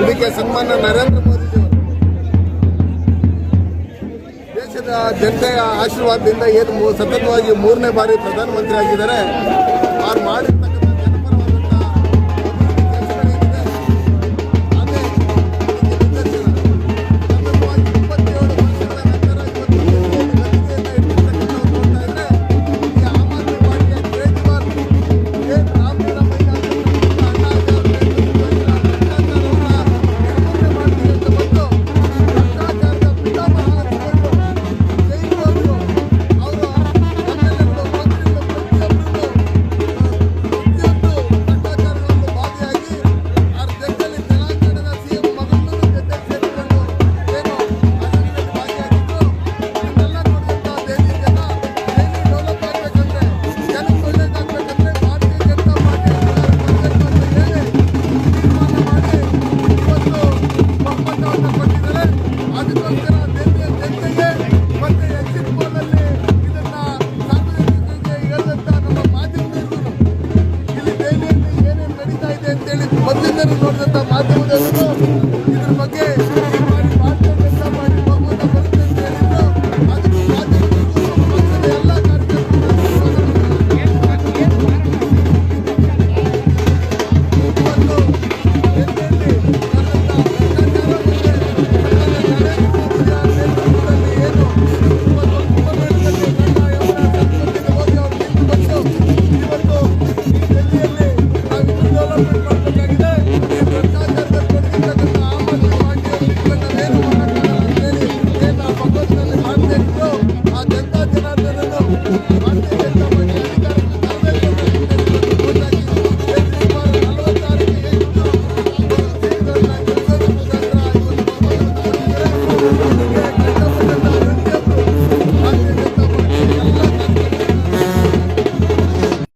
ಇದಕ್ಕೆ ಸನ್ಮಾನ ನರೇಂದ್ರ ಮೋದಿಜಿ ದೇಶದ ಜನತೆಯ ಆಶೀರ್ವಾದದಿಂದ ಏನು ಸತತವಾಗಿ ಮೂರನೇ ಬಾರಿ ಪ್ರಧಾನಮಂತ್ರಿ ಆಗಿದ್ದಾರೆ ಅವ್ರು ಮಾಡಿದ್ದ ಅಂತೇಳಿ ಬಂದಿದ್ದರು ನೋಡಿದಂತ ಮಾಧ್ಯಮದಲ್ಲೂ ಇದ್ರ ಬಗ್ಗೆ atención, atención, atención, atención, atención, atención, atención,